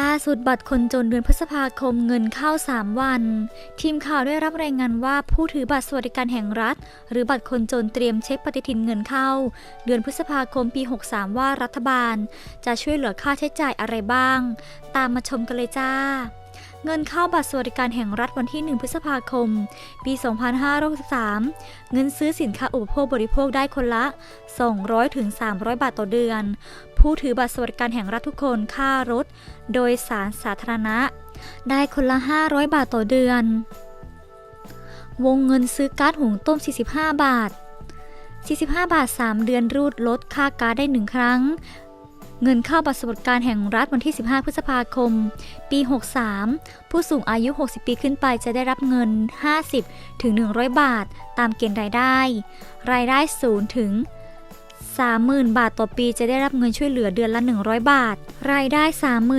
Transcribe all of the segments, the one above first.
ล่าสุดบัตรคนจนเดือนพฤษภาคมเงินเข้า 3 วัน ทีมข่าวได้รับรายงานว่าผู้ถือบัตรสวัสดิการแห่งรัฐ หรือบัตรคนจนเตรียมเช็คปฏิทินเงินเข้า เดือนพฤษภาคมปี 63 ว่ารัฐบาล จะช่วยเหลือค่าใช้จ่ายอะไรบ้าง ตามมาชมกันเลยจ้าเงินเข้าบัตรสวัสดิการแห่งรัฐวันที่ 1 พฤษภาคม ปี 2563 เงินซื้อสินค้าอุปโภคบริโภคได้คนละ 200ถึง300 บาทต่อเดือน ผู้ถือบัตรสวัสดิการแห่งรัฐทุกคนค่ารถ โดยสารสาธารณะ ได้คนละ 500 บาทต่อเดือน วงเงินซื้อก๊าซหุงต้ม 45 บาท 45 บาท 3 เดือนรูดลดค่าก๊าซได้ 1 ครั้ง เงินเข้าบัตรสวัสดิการแห่งรัฐวันที่ 15 พฤษภาคม ปี 63 ผู้สูงอายุ 60 ปีขึ้นไปจะได้รับเงิน 50ถึง100 บาท ตามเกณฑ์รายได้ รายได้ศูนย์ถึง 30,000 บาทต่อปีจะได้รับเงินช่วยเหลือเดือนละ 100 บาท รายได้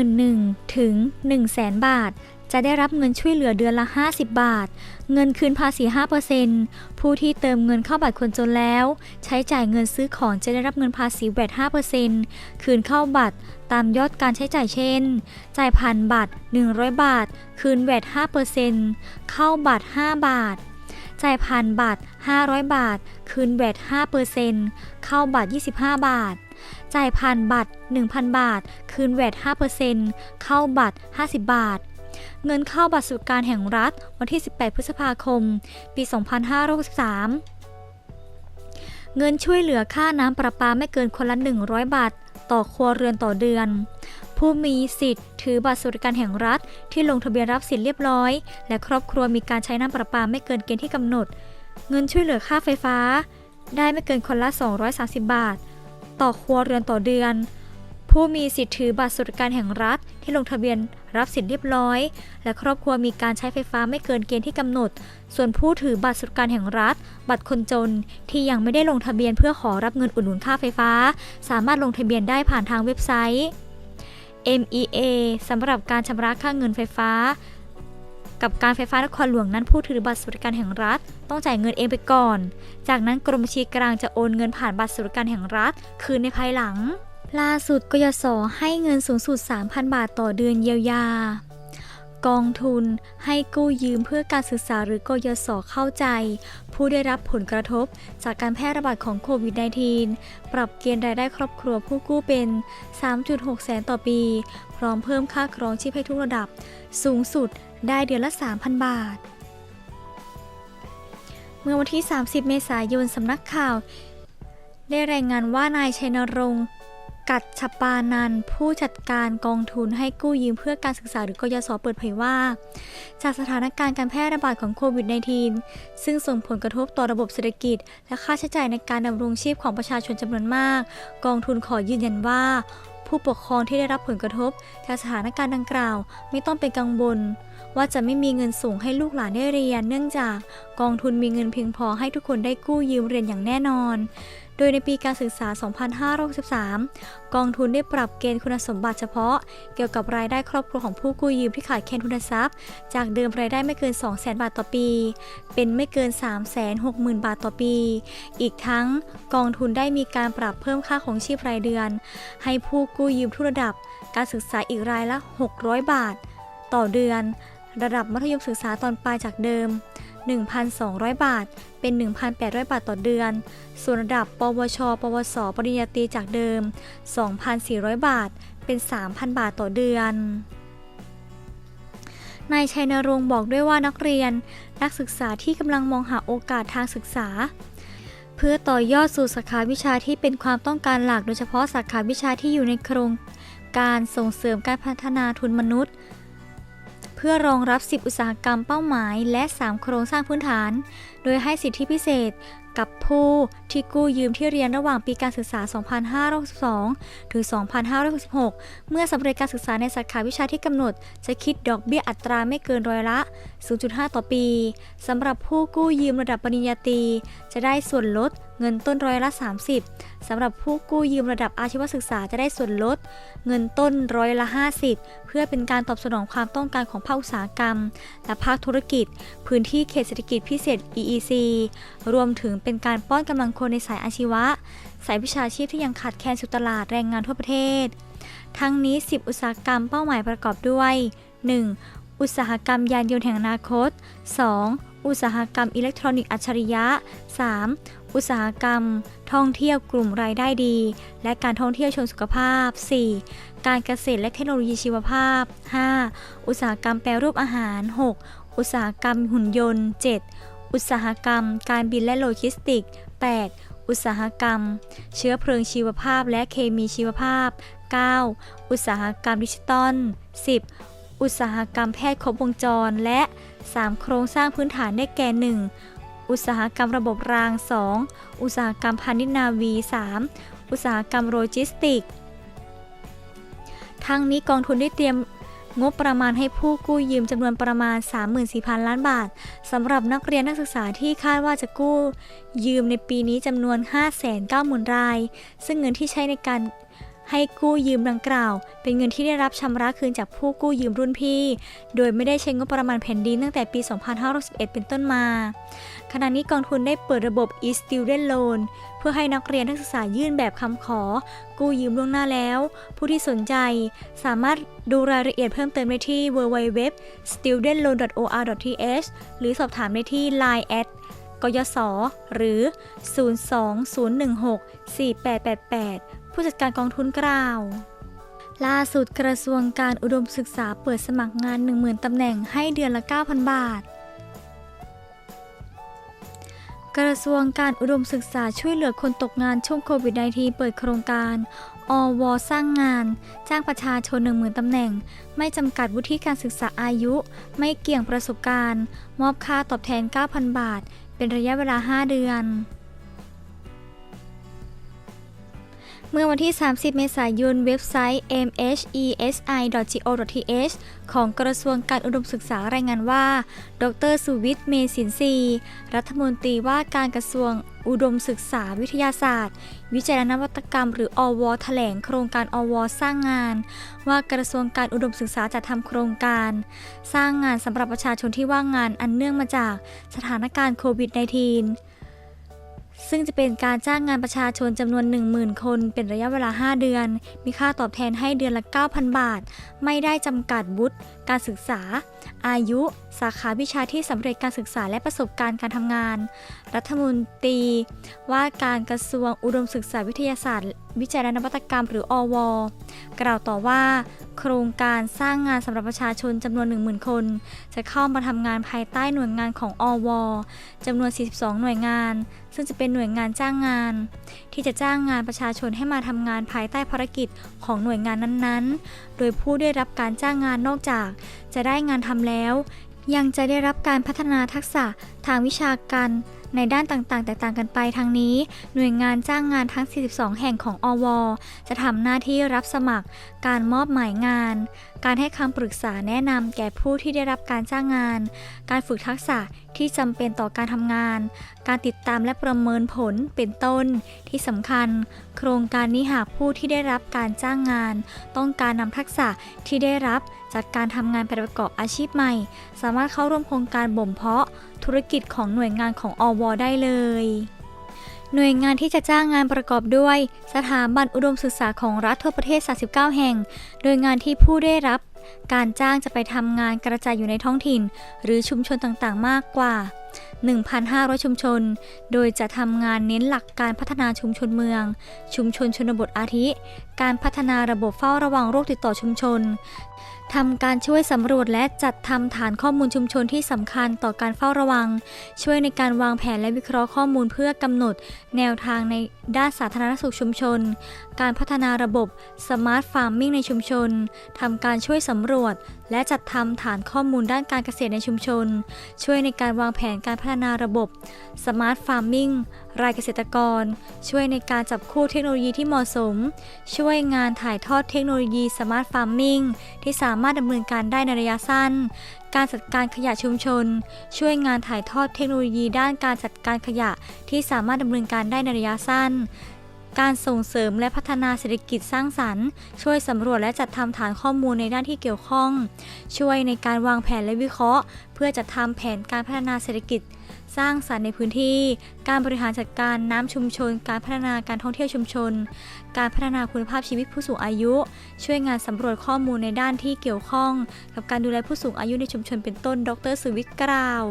31,000ถึง100,000 บาท จะได้รับเงินช่วยเหลือเดือนละ 50 บาท เงินคืนภาษี 5%ผู้ที่เติมเงินเข้าบัตรคนจนแล้ว ใช้จ่ายเงินซื้อของจะได้รับเงินภาษีแวด5%คืนเข้าบัตรตามยอดการใช้จ่ายเช่น จ่ายผ่านบัตร100 บาท คืนแวด5%เข้าบัตร 5 บาท จ่ายผ่านบัตร 500 บาท คืนแวด5%เข้าบัตร 25 บาท จ่ายผ่านบัตร 1,000 บาท คืนแวด5%เข้าบัตร 50 บาท เงินเข้าบัตรสวัสดิการแห่งรัฐ วันที่ 18 พฤษภาคม ปี 2563 เงินช่วยเหลือค่าน้ำประปาไม่เกินคนละ 100 บาท ต่อครัวเรือนต่อเดือน ผู้มีสิทธิ์ ถือบัตรสวัสดิการแห่งรัฐ ที่ลงทะเบียนรับสิทธิ์เรียบร้อย และครอบครัวมีการใช้น้ำประปาไม่เกินเกณฑ์ที่กำหนด เงินช่วยเหลือค่าไฟฟ้า ได้ไม่เกินคนละ 230 บาท ต่อครัวเรือนต่อเดือน ผู้มีสิทธิ์ถือบัตรสวัสดิการแห่งรัฐ ที่ลงทะเบียนรับสิทธิ์เรียบร้อย และครอบครัวมีการใช้ไฟฟ้าไม่เกินเกณฑ์ที่กำหนด ส่วนผู้ถือบัตรสวัสดิการแห่งรัฐ บัตรคนจนที่ยังไม่ได้ลงทะเบียนเพื่อขอรับเงินอุดหนุนค่าไฟฟ้า สามารถลงทะเบียนได้ผ่านทางเว็บไซต์ MEA สำหรับการชำระค่าเงินไฟฟ้า กับการไฟฟ้านครหลวงนั้นผู้ถือบัตรสวัสดิการแห่งรัฐ ต้องจ่ายเงินเองไปก่อน จากนั้นกรมบัญชีกลางจะโอนเงินผ่านบัตรสวัสดิการแห่งรัฐ คืนในภายหลังล่าสุดกยศให้เงินสูงสุด 3,000 บาทต่อเดือนเยียวยา กองทุน ให้กู้ยืมเพื่อการศึกษาหรือกยศเข้าใจ ผู้ได้รับผลกระทบจากการแพร่ระบาดของโควิด -19 ปรับเกณฑ์รายได้ครอบครัวผู้กู้เป็น 3.6 แสนต่อปี พร้อมเพิ่มค่าครองชีพให้ทุกระดับ สูงสุดได้เดือนละ 3,000 บาท เมื่อวันที่ 30 เมษายนสำนักข่าว ได้รายงานว่านายชัยนรงค์ กัดฉปานันผู้จัดการกองทุนให้กู้ยืมเพื่อการศึกษาหรือกยศเปิดเผยว่า จากสถานการณ์การแพร่ระบาดของโควิด -19 ซึ่งส่งผลกระทบต่อระบบเศรษฐกิจ และค่าใช้จ่ายในการดำรงชีพของประชาชนจำนวนมาก กองทุนขอยืนยันว่า ผู้ปกครองที่ได้รับผลกระทบ จากสถานการณ์ดังกล่าว ไม่ต้องเป็นกังวลว่าจะไม่มีเงินส่งให้ลูกหลานได้เรียน เนื่องจากกองทุนมีเงินเพียงพอให้ทุกคนได้กู้ยืมเรียนอย่างแน่นอน โดยในปีการศึกษา 2563 กองทุนได้ปรับเกณฑ์คุณสมบัติเฉพาะ เกี่ยวกับรายได้ครอบครัวของผู้กู้ยืมที่ขาดแคลนทุนทรัพย์ จากเดิมรายได้ไม่เกิน 200,000 บาทต่อปี เป็นไม่เกิน 360,000 บาทต่อปี อีกทั้งกองทุนได้มีการปรับเพิ่มค่าของชีพรายเดือน ให้ผู้กู้ยืมทุกระดับ การศึกษาอีกรายละ 600 บาท ต่อเดือน ระดับมัธยมศึกษาตอนปลายจากเดิม 1,200 บาท เป็น 1,800 บาทต่อเดือน ส่วนระดับ ปวช ปวส ปริญญาตรีจากเดิม 2,400 บาท เป็น 3,000 บาทต่อเดือน นายชัยนรงค์บอกด้วยว่านักเรียน นักศึกษาที่กำลังมองหาโอกาสทางศึกษา เพื่อต่อยอดสู่สาขาวิชาที่เป็นความต้องการหลัก โดยเฉพาะสาขาวิชาที่อยู่ในโครงการส่งเสริมการพัฒนาทุนมนุษย์ เพื่อรองรับ 10 อุตสาหกรรมเป้าหมาย และ 3 โครงสร้างพื้นฐาน โดยให้สิทธิพิเศษ กับผู้ที่กู้ยืมที่เรียนระหว่างปีการศึกษา 2562 ถึง 2566 เมื่อสำเร็จการศึกษาในสาขาวิชาที่กำหนด จะคิดดอกเบี้ยอัตราไม่เกินร้อยละ 0.5 ต่อปีสำหรับผู้กู้ยืมระดับปริญญาตรีจะได้ส่วนลดเงินต้นร้อยละ 30 สำหรับผู้กู้ยืมระดับอาชีวศึกษาจะได้ส่วนลด เงินต้นร้อยละ 50 เพื่อเป็นการตอบสนองความต้องการของภาคอุตสาหกรรม และภาคธุรกิจ พื้นที่เขตเศรษฐกิจพิเศษ EEC รวมถึงเป็นการป้อนกำลังคนในสายอาชีวะ สายวิชาชีพที่ยังขาดแคลนสู่ตลาดแรงงานทั่วประเทศ ทั้งนี้ 10 อุตสาหกรรมเป้าหมายประกอบด้วย 1. อุตสาหกรรมยานยนต์แห่งอนาคต 2. อุตสาหกรรมอิเล็กทรอนิกส์อัจฉริยะ 3. อุตสาหกรรม ท่องเที่ยวกลุ่มรายได้ดี และการท่องเที่ยวเชิงสุขภาพ 4. การเกษตรและเทคโนโลยีชีวภาพ 5. อุตสาหกรรมแปรรูปอาหาร 6. อุตสาหกรรมหุ่นยนต์ 7. อุตสาหกรรม การบินและโลจิสติกส์ 8. อุตสาหกรรม เชื้อเพลิงชีวภาพและเคมีชีวภาพ 9. อุตสาหกรรมดิจิตอล 10. อุตสาหกรรมแพทย์ครบวงจร และ 3 โครงสร้างพื้นฐานได้แก่ 1. อุตสาหกรรมระบบราง 2. อุตสาหกรรมพาณิชย์นาวี 3. อุตสาหกรรมโลจิสติกส์ทั้งนี้กองทุนได้เตรียม งบประมาณให้ผู้กู้ยืมจำนวนประมาณ 34,000 ล้านบาทสำหรับนักเรียนนักศึกษาที่คาดว่าจะกู้ ยืมในปีนี้จำนวน 590,000 ราย ซึ่งเงินที่ใช้ในการให้กู้ยืมดังกล่าว เป็นเงินที่ได้รับชำระคืนจากผู้กู้ยืมรุ่นพี่ โดยไม่ได้ใช้งบประมาณแผ่นดินตั้งแต่ปี 2561 เป็นต้นมา ขณะนี้กองทุนได้เปิดระบบ e-student loan เพื่อให้นักเรียนนักศึกษายื่นแบบคำขอ กู้ยืมล่วงหน้าแล้ว ผู้ที่สนใจ สามารถดูรายละเอียดเพิ่มเติมได้ที่ www.studentloan.or.th หรือสอบถามได้ที่ line at กยศหรือ 020164888 ผู้จัดการกองทุนกล่าวล่าสุดกระทรวงการอุดมศึกษาเปิดสมัครงาน 10,000 ตำแหน่งให้เดือนละ 9,000 บาท กระทรวงการอุดมศึกษาช่วยเหลือคนตกงานช่วงโควิด -19 เปิดโครงการ อว สร้างงาน จ้างประชาชน10,000ตำแหน่ง ไม่จำกัดวุฒิการศึกษาอายุ ไม่เกี่ยงประสบการณ์ มอบค่าตอบแทน 9,000 บาท เป็นระยะเวลา 5 เดือน เมื่อวันที่ 30 เมษายน เว็บไซต์ mhesi.go.th ของกระทรวงการอุดมศึกษารายงานว่า ดรสุวิทย์ เมสินทรีรัฐมนตรีว่าการกระทรวงอุดมศึกษาวิทยาศาสตร์ วิจัยและนวัตกรรม หรืออวแถลงโครงการอวสร้างงาน ว่ากระทรวงการอุดมศึกษาจะทำโครงการ สร้างงานสำหรับประชาชนที่ว่างงานอันเนื่องมาจากสถานการณ์โควิด -19 ซึ่งจะเป็นการจ้างงานประชาชนจำนวน 10,000 คน เป็นระยะเวลา 5 เดือน มีค่าตอบแทนให้เดือนละ 9,000 บาท ไม่ได้จำกัดวุฒิการศึกษา อายุ สาขาวิชาที่สำเร็จการศึกษาและประสบการณ์การทำงาน รัฐมนตรี ว่าการกระทรวงอุดมศึกษาวิทยาศาสตร์ วิจัยและนวัตกรรมหรืออว กล่าวต่อว่า โครงการสร้างงานสำหรับประชาชนจำนวน 10,000 คน จะเข้ามาทำงานภายใต้หน่วยงานของอวจำนวน 42 หน่วยงาน ซึ่งจะเป็นหน่วยงานจ้างงาน ที่จะจ้างงานประชาชนให้มาทำงานภายใต้ภารกิจของหน่วยงานนั้นๆโดยผู้ได้รับการจ้างงานนอกจาก จะได้งานทำแล้ว ยังจะได้รับการพัฒนาทักษะทางวิชาการในด้านต่างๆ แตกต่างกันไปทางนี้ หน่วยงานจ้างงานทั้ง 42 แห่งของอว จะทำหน้าที่รับสมัคร การมอบหมายงาน การให้คำปรึกษาแนะนำแก่ผู้ที่ได้รับการจ้างงาน การฝึกทักษะที่จำเป็นต่อการทำงาน การติดตามและประเมินผลเป็นต้น ที่สำคัญ โครงการนี้หากผู้ที่ได้รับการจ้างงาน ต้องการนำทักษะที่ได้รับจากการทำงานไปประกอบอาชีพใหม่ สามารถเข้าร่วมโครงการบ่มเพาะธุรกิจของหน่วยงานของอวได้เลย หน่วยงานที่จะจ้างงานประกอบด้วย สถาบันอุดมศึกษาของรัฐทั่วประเทศ 39 แห่ง โดยงานที่ผู้ได้รับ การจ้างจะไปทำงานกระจายอยู่ในท้องถิ่น หรือชุมชนต่างๆ มากกว่า 1,500 ชุมชน โดยจะทำงานเน้นหลักการพัฒนาชุมชนเมือง ชุมชนชนบทอาทิ การพัฒนาระบบเฝ้าระวังโรคติดต่อชุมชน ทำการช่วยสำรวจและจัดทำฐานข้อมูลชุมชนที่สำคัญต่อการเฝ้าระวัง ช่วยในการวางแผนและวิเคราะห์ข้อมูลเพื่อกำหนด แนวทางในด้านสาธารณสุขชุมชน การพัฒนาระบบสมาร์ทฟาร์มมิ่งในชุมชนทำการช่วยสำรวจ และจัดทำฐานข้อมูลด้านการเกษตรในชุมชน ช่วยในการวางแผนการพัฒนาระบบสมาร์ทฟาร์มมิ่ง รายเกษตรกร ช่วยในการจับคู่เทคโนโลยีที่เหมาะสม ช่วยงานถ่ายทอดเทคโนโลยีสมาร์ทฟาร์มมิ่งที่สามารถดำเนินการได้ในระยะสั้น การจัดการขยะชุมชน ช่วยงานถ่ายทอดเทคโนโลยีด้านการจัดการขยะที่สามารถดำเนินการได้ในระยะสั้นการส่งเสริมและพัฒนาเศรษฐกิจสร้างสรรค์ ช่วยสำรวจและจัดทำฐานข้อมูลในด้านที่เกี่ยวข้อง ช่วยในการวางแผนและวิเคราะห์ เพื่อจัดทำแผนการพัฒนาเศรษฐกิจ สร้างสรรค์ในพื้นที่ การบริหารจัดการน้ำชุมชน การพัฒนาการท่องเที่ยวชุมชน การพัฒนาคุณภาพชีวิตผู้สูงอายุ ช่วยงานสำรวจข้อมูลในด้านที่เกี่ยวข้อง กับการดูแลผู้สูงอายุในชุมชนเป็นต้น ดรสุวิทย์กล่าว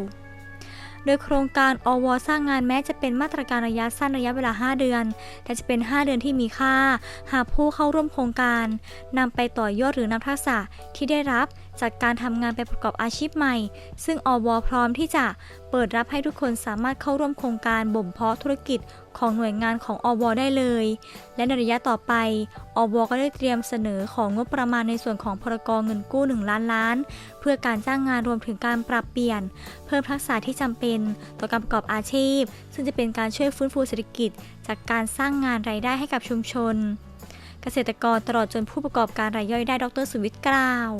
โดยโครงการอวสร้างงานแม้จะเป็นมาตรการระยะสั้นระยะเวลา 5 เดือน แต่จะเป็น 5 เดือนที่มีค่า หากผู้เข้าร่วมโครงการนำไปต่อยอดหรือนำทักษะที่ได้รับ จากการทำงานไปประกอบอาชีพใหม่ ซึ่งอวพร้อมที่จะเปิดรับให้ทุกคนสามารถเข้าร่วมโครงการบ่มเพาะธุรกิจของหน่วยงานของอวได้เลย และในระยะต่อไปอวก็ได้เตรียมเสนอของงบประมาณในส่วนของพรกเงินกู้ 1 ล้านล้าน เพื่อการจ้างงานรวมถึงการปรับเปลี่ยน เพิ่มทักษะที่จำเป็นต่อการประกอบอาชีพ ซึ่งจะเป็นการช่วยฟื้นฟูเศรษฐกิจ จากการสร้างงานรายได้ให้กับชุมชน เกษตรกรตลอดจนผู้ประกอบการรายย่อยได้ดรสุวิทย์กล่าว